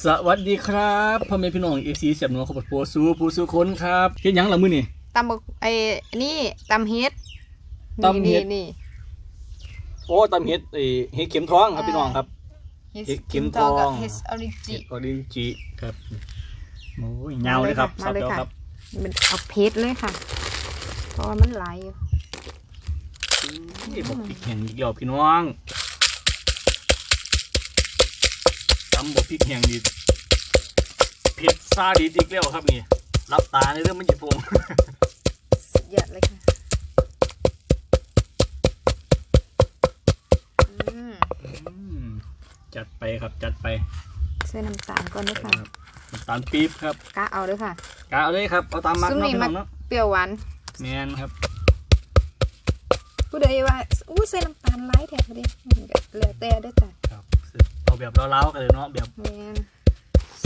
สวัสดีครับพ่อแม่พี่น้องเอฟซีเสียบหนัวขบดโปสูผู้สุคนครับเฮ็ดหยังล่ะมื้อนี่ ตำบักไอ้นี่ตำเฮ็ดตำเฮ็ด นี่โอ้ตำเฮ็ดเอ้เฮ็ดเข็มทองครับพี่น้องครับ นี่เฮ็ดเฮ็ดเข็มตอกับทองเฮ็ดออริจิเฮ็ดออรินจิครับโอ้ยเงาเลยครับมาเลยสับค่ะแล้วครับมันเอาเพชรเลยค่ะ เพราะว่ามันไหลอยู่นี่บอกพริกแห้งอีกแล้วพี่น้อง ตำบอกพริกแห้งดิเผ็ดซาดิสอีกแล้วครับนี่รับตาในเรื่องมันจะฟงสุดยอดเลยค่ะอืมอืมจัดไปครับจัดไปใส่น้ำตาลก่อนด้วยค่ะน้ำตาลปี๊บครับกะเอาด้วยค่ะกะเอาเลยครับเอาตามมักซุ่มเนาะนี่พี่มัน้กองเนาะเปรี้ยวหวานแมนครับผู้ใดว่าอู้ใส่น้ำตาลหลายแท้พอดีมันก็แล้วแต่เด้วยจ้ะครับ เอาแบบเล้าๆกันเลยเนาะแบบแม่น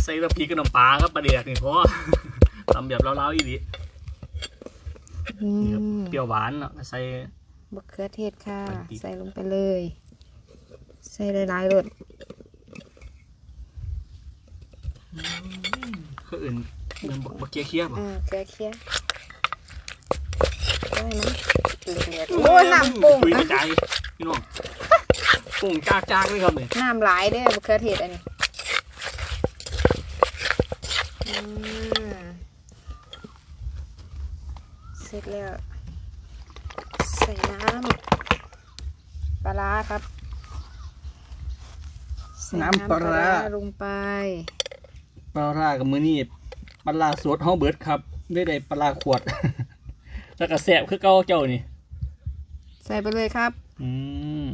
ใส่น้ำพริกกับน้ำปลาครับประเดี๋ยวนี่เพราะทำแบบเล้าๆอีดีอืนี่ครับมเปรี้ยวหวานเนาะใส่มะเขือเทศค่ะ ไปติดใส่ลงไปเลย ใส่หลายๆรสคืออื่นมันบกเคี้ยวเคี้ยวๆบ่อ่าเกลือเคี่ยวได้ไหมเหลือๆโอ้ยน้ำปรุงคุยกอะระจายพี่น้อง ปรุงจากๆเลยครับเนี่ยน้ำหลายเด้อมะเขือเทศอันนี้อืมเสร็จแล้ว ใส่น้ำปลาร้าครับใส่น้ำปลาร้าลงไปปลาร้ากับมือนี่ปลาร้าสดเฮาเบิดครับได้ได้ปลาร้าขวด แล้วก็แสบคือเก่าเจ้านี่ ใส่ไปเลยครับ อืม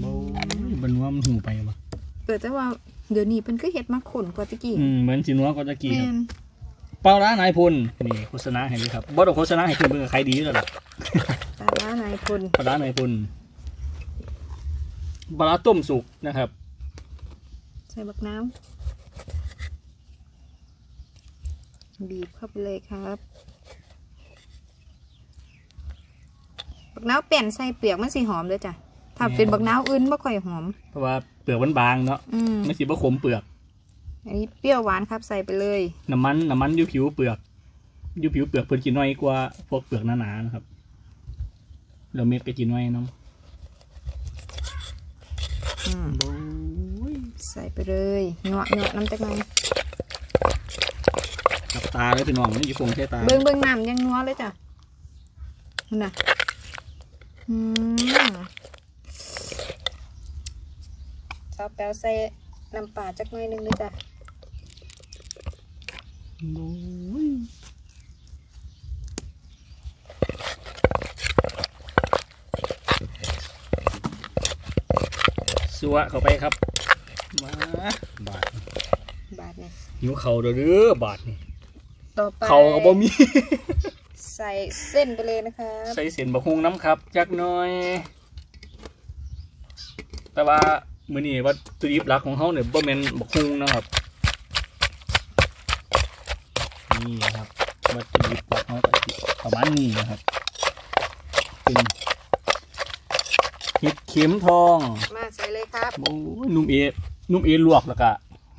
โอ้ยบันว่ามัน หูไปวะเออแต่ว่าเดี๋ยวนี้เป็นก็เห็ดมาขนกว่าตะกี้อืมเหมือนสินัวก็ตะกี้แม่ครับนปลาร้านายพลนี่โฆษณาให้เลยครับบ่ต้องโฆษณาให้คุณเป็นกับใครดีแล้วล่ะปลาร้านายพลปลาร้านายพลปลาร้าต้มสุกนะครับ ใส่บักน้ำบีบเข้าไปเลยครับบักน้าวเปลี่ยนใส่เปียกมันสีหอมเลยจ้ะ ถ้าเป็นบักน้าวอื่นไม่ค่อยหอม เพราะว่าเปลือกมันบางเนาะอืมไม่สิบ่ขมเปลือก อันนี้เปรี้ยวหวานครับใส่ไปเลย น้ำมันน้ำมันอยู่ผิวเปลือกอยู่ผิวเปลือกเพิ่นกินน้อยกว่าพวกเปลือกหนาๆนะครับแล้วเม็ดก็กินน้อยน้อืมำโอ้ยใส่ไปเลยเงาะเงาะน้ำตะไคร้กับตาเลยพี่น้องนี่อยู่คงใช้ตาเบิ้งเบิ้งน้ำยังนัวเลยจ้ะนั่นน่ะอืม ซอสแปวใส่น้ำปลาจักหน่อยหนึงเลยจ้ะโอ้ยสัวเข้าไปครับ มาบาทบาทเนี่ยหิวเข่าเด้อเด้อบาทนี่ต่อไปเข่าก็บ่มี ใส่เส้นไปเลยนะคะใส่เส้นบะฮุงน้ำครับจักหน่อย แต่ว่า มื้อนี้วัตถุดิบหลักของเฮาเนี่ยบ่แม่นบะฮุงนะครับ นี่ครับวัตถุดิบหลักของเราก็สิประมาณนี้นะครับ เป็นเห็ดเข็มทองมาใส่เลยครับโอ้ยนุ่มเอนุ่มเอลวกแล้วก็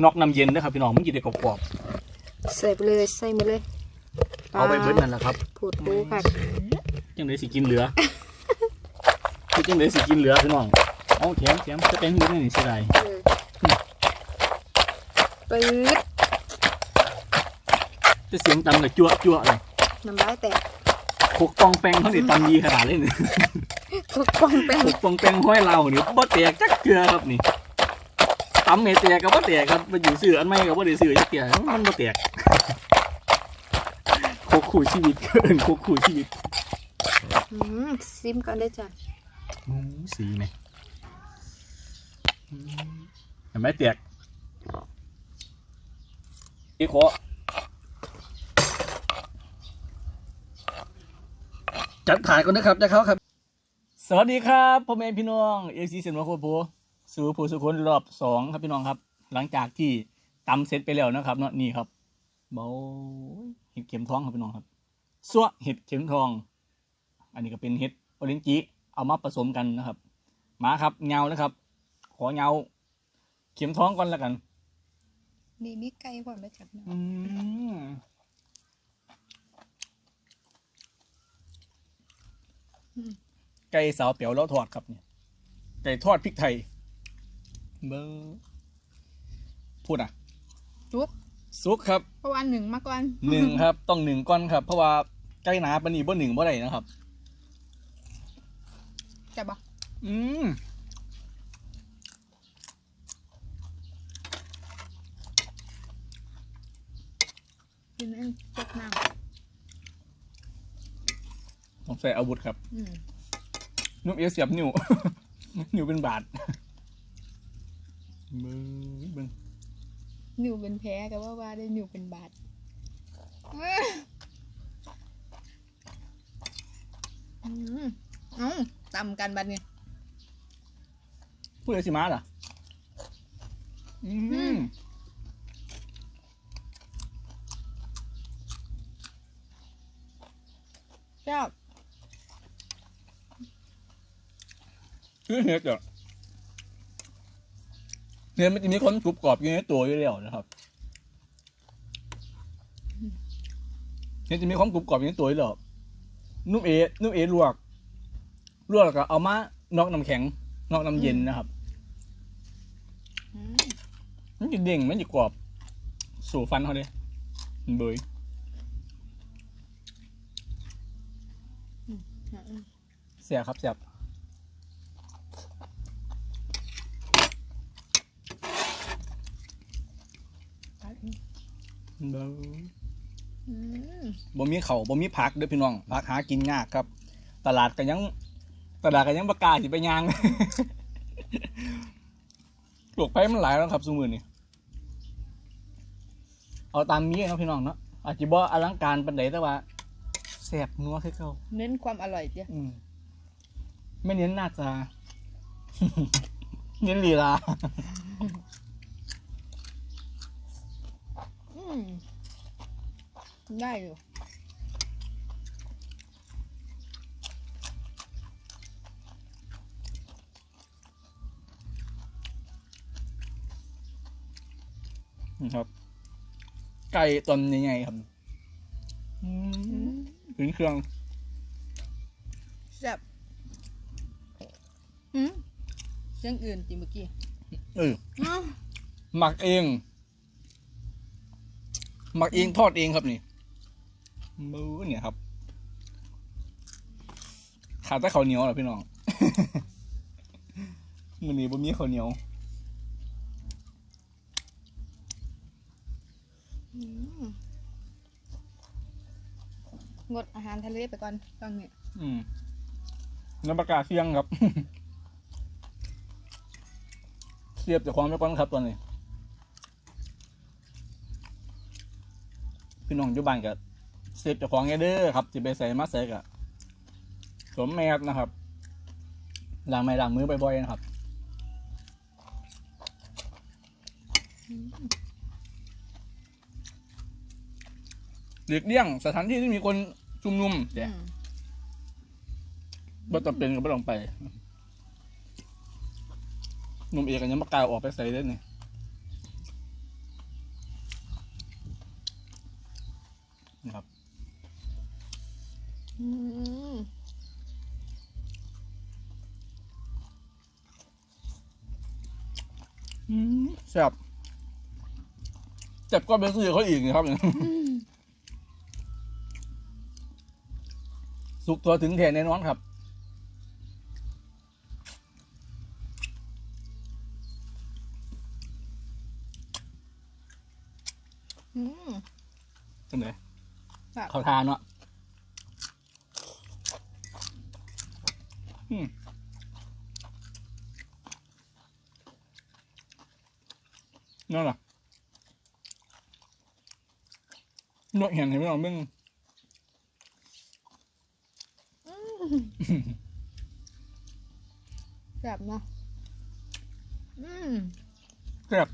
นอกน้ำเย็นนะครับพี่น้องมันจะได้กรอบใส่ไปเลยใส่มาเลยๆเอาไปเบิดนั่นแหละครับผูดปูค่ะจังไดสิกินเหลือ คือจังไดสิกินเหลือพี่น้อง เอาแถมแถมจะเป็นเงินนี่สิได้เออปื๊ดจะเสียงตำกับจั่วจั่วเลยน้ำลายแตกโคกปองแปงเขาสิตำดีขนาดเลยนี่ทุกกล่องเป็นโคกปองแปงห้อยเรานี่บ่แตกจักเกลือครับนี่ตำเมแตกกับบ่แตกครับมาอยู่ซื้ออันใหม่กับบ่ได้ซื้อจักเกลือมันบ่แตกโคกคู่ชีวิตเกินโคกคู่ชีวิตอืมซิมก่อนได้อจ้ะโอ้สีไหมอืม เห็นไหมแตกอีกขอจัดถ่ายก่อนนะครับจะเข้าครับ สวัสดีครับพ่อแม่พี่น้องเอซีเซนวโคโพสู่ผู้สุคนรอบสองครับพี่น้องครับ หลังจากที่ตำเสร็จไปแล้วนะครับเนาะนี่ครับเบาเห็ดเข็มทองครับพี่น้องครับซัวเห็ดเข็มทอง อันนี้ก็เป็นเห็ดออเรนจิเอามาผสมกันนะครับมาครับเงานะครับ ขอเงา เข็มท้องก่อนแล้วกัน นี่มีไก่พร้อมด้วยจับเนาะอืมไก่สาวเปียวแล้วทอดครับเนี่ย ไก่ทอดพริกไทย เบอร์พูดอะ จุ๊บซุกครับ เพราะว่าหนึ่งมาก่อนหนึ่งครับ ต้องหนึ่งก้อนครับ เพราะว่าไก่หนาปานนีบ่หนึ่งบ่ได้นะครับ จับบ่อืม กินนั่นจกน้ผมใส่อาวุธครับำอืมนุ่มเอเสียบนิ้ว นิ้วเป็นบาทเบิ้งเบิ้งนิ้วเป็นแผลก็ว่าว่าได้นิ้วเป็นบาดอื้ออืมเอ้าตำกันบัดนี้พูดเลยสิมาล่ะอือืม ชอบคือเห็ดอะเห็ดมันจะมีคนกรุบกรอบอยู่ในตัวอยู่แล้วนะครับเห็ดจะมีความกรุบกรอบอยู่ในตัวอยู่แล้วนุ่มเอนุ่มเอลวกลวกแล้วก็เอามานอกน้ำแข็งนอกน้ำเย็นนะครับอืมมันจะเด้งมันจะกรอบสู่ฟันเขาเลยเบย อืม เสียครับเสียบเบยอืมบ่มีเขาวบ่มีผักเด้อพี่น้องผักหากินยากครับ ตลาดก็ยัง ตลาดก็ยังประกล้าศสิไปยางปลวกไปมันหลายแล้วครับสมือนี่เอาตามนี้เนาะพี่น้องเนาะอาจจะบ่อลังการปานใดแต่ว่า แซ่บนัวคือเก่าเน้นความอร่อยเจ้ะอืมไม่เน้นหน้าตา เน้นลีลาอืมได้อยู่นะครับ ไก่ตอนใหญ่ๆครับอือืมม ถึงเครื่องแซ่บอืมเสียงอื่นจิเมื่อกี้เอออ้าวหมักเอง หมักเองทอดเองครับนี่มือเนี่ยครับ ขาดแต่ข้าวเหนียวเหรอพี่น้อง มือนี้บ่มีข้าวเหนียวอืม งดอาหารทะเลไปก่อนตอนนี้อืมน้ำปลากาเสียงครับ เสียบจากความไม่ก้อนครับตอนนี้ พี่น้องอยู่บ้านกับเสียบจากของไงเด้อครับจะไปใส่มาใส่กับสวมแมสนะครับล้างไม้ล้างมือบ่อยๆนะครับ หลีกเลี่ยงสถานที่ที่มีคนชุมนุมเดี๋ยวอืมบ่จำเป็นก็ไม่ต้องไปหนุ่มเอกกันยังมากล้าวออกไปใส่ได้นี่นะครับอืมแซ่บเจ็บก็ไปซื้อเขาอีกนะครับอืม สุกตัวถึงแทนแน่นอนครับ อืมจังไหนครับเขาทานเนาะอืมนั่นล่ะนกเห็นเห็นไหมน้องมึง แซ่บเนาะอืมแซ่บ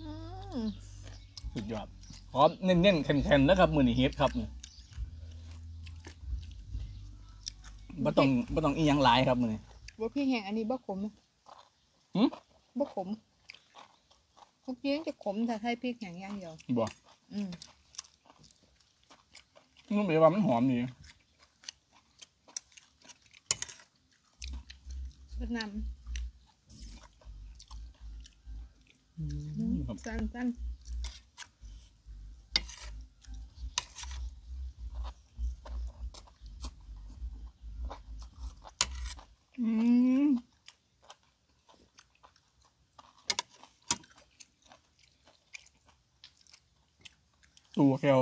อืมสุดยอดพร้อมเน้นๆแข็งๆนะครับมือนี่เฮ็ดครับนี่บ่ต้องบ่ต้องอีหยังหลายครับมือนี้ว่าพี่แห้งอันนี้บ่ขมหืม บ่ขมพวกนี้จะขมแต่ให้พริกแห้งอย่างเดียวบ่อืมนุ่มเลยว่ามันหอมดีรสน้ครับำสั้นสั้นอืม ตัวแคล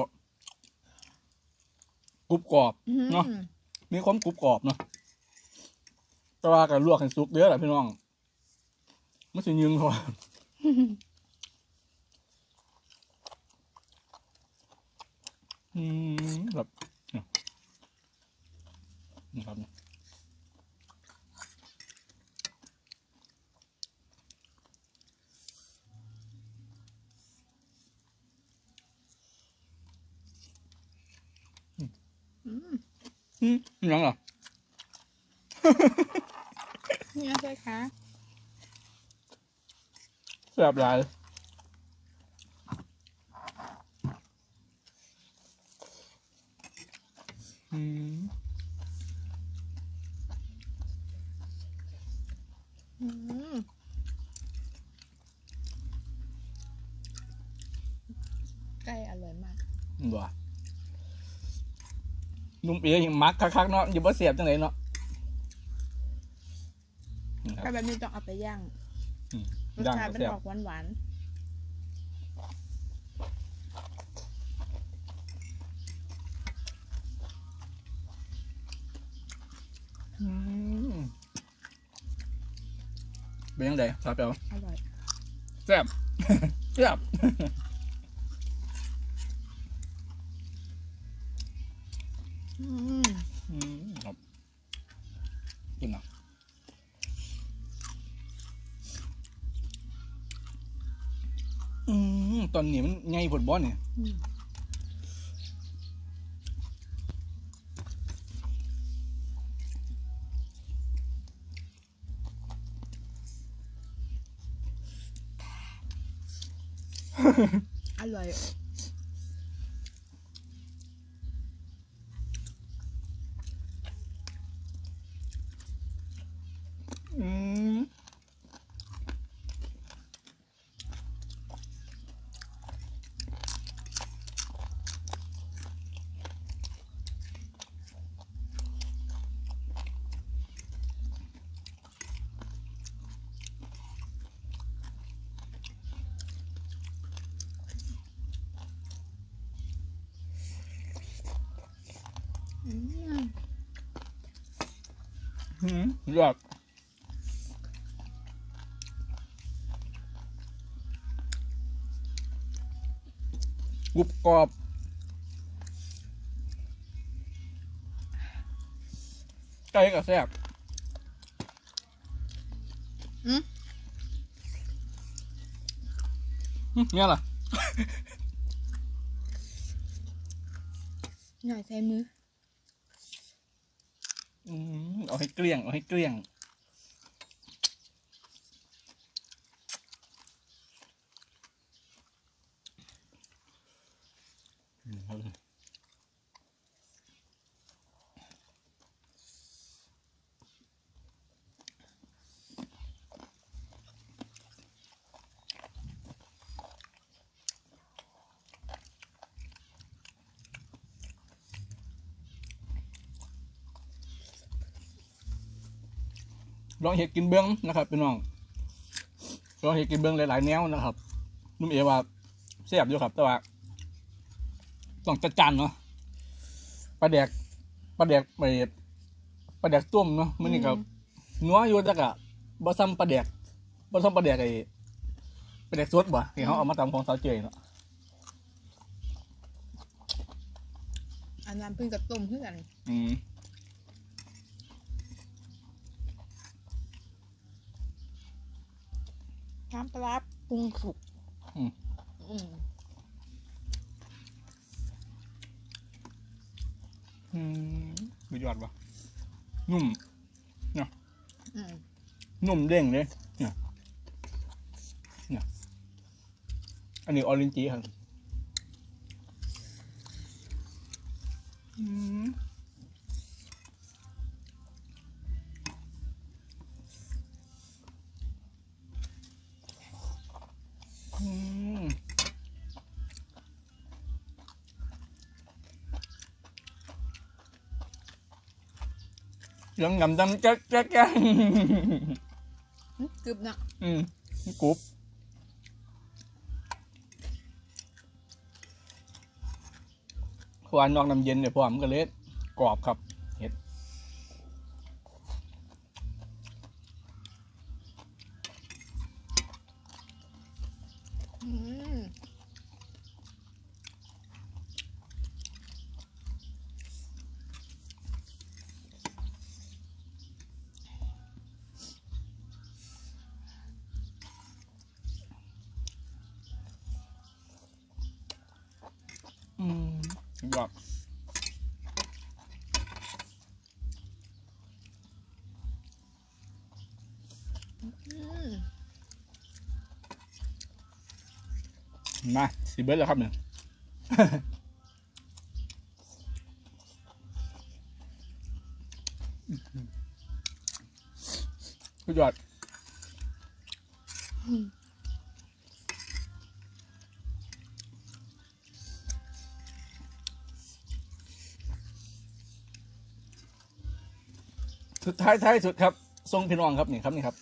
กรุบกรอบอืมเนาะมีความกรุบกรอบเนาะแต่ว่าการลวกให้สุกเด้อแหละพี่น้องมันสิยึงเขา อืมแบบเนี่ยนี่ครับเนี่ย อืมยังเหรอเนี่ยใช่คะแซ่บหลายอืม อืมไก่อร่อยมาก บ่ นุ่มเอ๋ยังมักคักๆเนาะอย่าบ่เสียบจังไหนเนาะนี่คไก่รับแบบนี้ต้องเอาไปย่าง อืมรสย่างชาติก็มันแซ่บออกหวานหวานอืมเป็นยังไงครับเปียวๆอร่อย แซ่บ แซ่บ อืมอืมครับกินเนะอืมตอนนี้มันไงผลบอลเนี่ยอืมอร่อย อืมอืม ยอดกรุบกรอบไก่กับแซ่บอืมอืมเนี่ยล่ะหน่อยใส่มือ อืม เอาให้เกลี้ยง เอาให้เกลี้ยง ลองเห็ดกินเบื้องนะครับพี่น้องลองเห็ดกินเบื้องหลายๆแนวนะครับนุ่มเอว่าเสียบอยู่ครับแต่ว่าต้องจัดจานเนาะปลาแดกปลาแดกไปปลาแดกต้มเนาะมันนี่ครับนัวอยู่จักอะบ่ซ้ำปลาแดกบ่ซ้ำปลาแดกไอ้ปลาแดกสดบ่ที่เขาเอามาทำของสาวเจยเนาะอันนั้นเพิ่งกับต้มเพื่อนอืม น้ำปลาปรุงสุกอืมสุดยอดวะนุ่มเนาะนุ่มเด้งเลยเนี่ยเนี่ยอันนี้ออรินจีครับ สียังงำดำแจ๊กแจ๊กแจ๊กกึบเนาะอืมกรุบหวานนอกน้ำเย็นเนี่ยพร้อมนก็เละกรอบครับเห็ด อืม อืม สุดยอดอืมมาสิเบิร์ดแล้วครับเนี่ยสุดยอด สุดท้ายท้ายสุดครับ ทรงพี่น้องครับนี่ครับนี่ครับ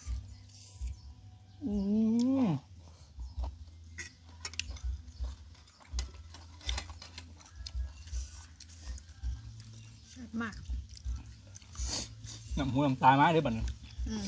อืมมากน้ำหูน้ำตามาเลยบัดนี้อืม